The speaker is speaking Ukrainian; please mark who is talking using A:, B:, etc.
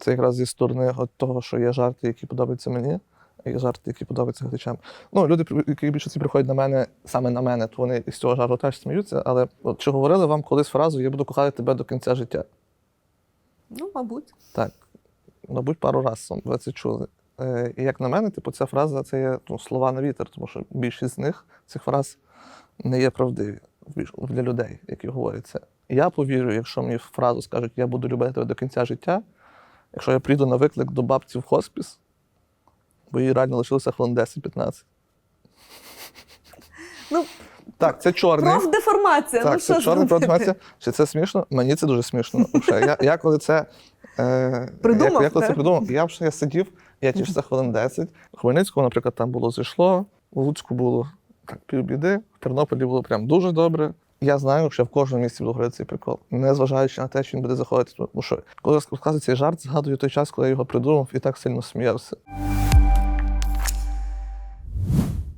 A: Це якраз зі сторони от того, що є жарти, які подобаються мені, а є жарти, які подобаються глядачам. Ну, люди, які більшості приходять на мене, саме на мене, то вони із цього жарту теж сміються. Але от, чи говорили вам колись фразу Я буду кохати тебе до кінця життя?
B: Ну, мабуть.
A: Так, мабуть, пару разів ви це чули. Е, і як на мене, типу, ця фраза це є ну, слова на вітер, тому що більшість з них цих фраз не є правдиві для людей, які говорять це. Я повірю, якщо мені фразу скажуть Я буду любити тебе до кінця життя, якщо я прийду на виклик до бабці в хоспіс, бо їй реально лишилося хвилин 10-15.
B: Ну,
A: Так, це чорний.
B: профдеформація. ну,
A: Так,
B: що
A: це чорна
B: зробити?
A: інформація. Чи це смішно? Мені це дуже смішно. Я, я коли це. Е,
B: Придумав,
A: я, я коли це придумав, я вже я сидів, я тішився хвилин 10. У Хмельницькому, наприклад, там було зійшло, у Луцьку було так, півбіди, в Тернополі було прям дуже добре. Я знаю, що в кожному місці буду говорити цей прикол, незважаючи на те, що він буде заходити. Тому що коли розказую цей жарт, згадую той час, коли я його придумав і так сильно сміявся.